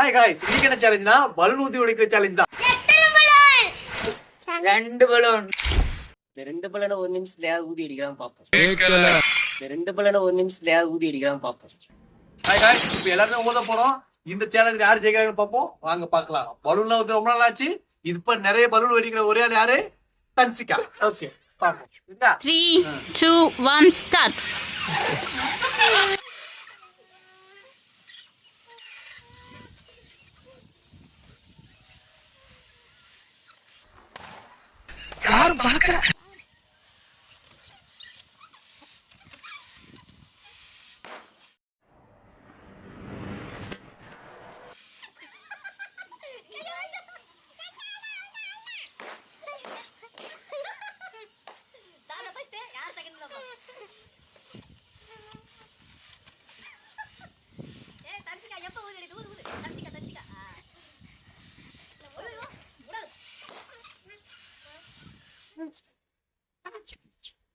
Hi guys இன்னைக்கு என்ன challenge தான் பலூன் ஊத்தி உடைக்கிற சேலஞ்ச் தான் ரெண்டு பலூன் ரெண்டு பலூனை ஒரு நிமிஷத்துல ஊதி அடிக்கிறான் பாப்போம் ரெண்டு பலூனை ஒரு நிமிஷத்துல ஊதி அடிக்கிறான் பாப்போம் ஹாய் காய்ஸ் இப்போ எல்லாருமே ஊத போறோம். இந்த சேலஞ்ச் யார் ஜெயிக்கிறாங்கன்னு பார்ப்போம். வாங்க பார்க்கலாம். பலூன்லாம் வந்து ரொம்ப நாள் ஆச்சு இப்ப நிறைய பலூன் வெடிக்கிற ஒரே ஆள் யாரு? தன்சிகா. ஓகே பார்ப்போம். என்ன? Three, two, யாரும் பாக்கல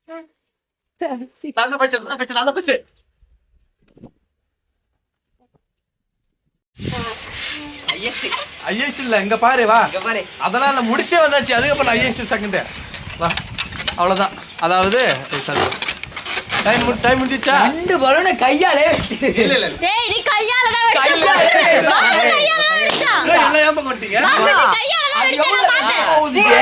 நான் ஃபர்ஸ்ட் நான் ஃபர்ஸ்ட் நான் ஃபர்ஸ்ட் ஹையஸ்ட் ஐஎஸ்டி இல்ல இங்க பாரு வா. இங்க பாரு. அதெல்லாம் இல்ல முடிச்சிட்டே வந்தாச்சு. அதுக்கப்புறம் ஐஎஸ்டி செகண்ட் வா அவ்வளவுதான். அதாவது டைம் டைம் முடிஞ்சிச்சா? ரெண்டு பலூனை கையாலே இல்ல இல்ல இல்ல. டேய் நீ கையால. தான் கையால கையால எல்லாம் ஏன் நீ கையால தான் அது வெடிச்ச, எவ்வளவு நான் பார்த்தேன். போகுதுங்க?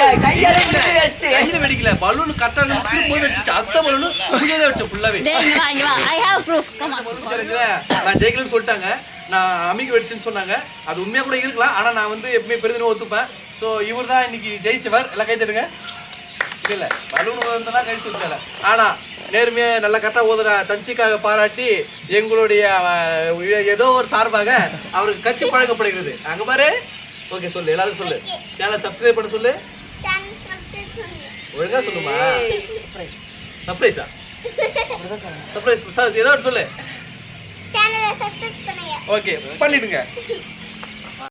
கையாலே வெடிக்கல. பலூன் கரெக்டா திரும்ப போய் வெடிச்சிச்சு அடுத்த பலூன் புதியதே வச்சு ஃபுல்லாவே டேய் இங்க வா இங்க வா. I have proof come on balloon சேலஞ்சில் நான் ஜெயிக்கலன்னு சொல்லிட்டாங்க. நான் அமிக்கு வெடிச்சுன்னு சொன்னாங்க. அது உண்மையா கூட இருக்கலாம். ஆனா நான் வந்து எப்பவுமே பெருதினம் ஒத்துப்பேன். ஸோ இவர் தான் இன்னைக்கு ஜெயிச்சவர். எல்லாம் கை தட்டுங்க. இல்ல இல்ல. பலூன் வந்தெல்லாம் கை சொல்லிட்டல ஆனா நேர்மையா நல்லா கரெக்டாக ஓதுற தஞ்சிக்காக பாராட்டி எங்களுடைய ஏதோ ஒரு சார்பாக அவருக்கு கட்சி பழக்கப்படுகிறது. அங்க பாரு. ஓகே சொல்லு. எல்லாரும் சொல்லு. சேனல் சப்ஸ்கிரைப் பண்ண சொல்லு. ஒழுங்கா சொல்லுமா? சர்ப்ரைஸா சர்ப்ரைஸ் ஏதோ ஒன்று சொல்லு. சேனலை சப்ஸ்கிரைப் பண்ணுங்க. ஓகே பண்ணிடுங்க.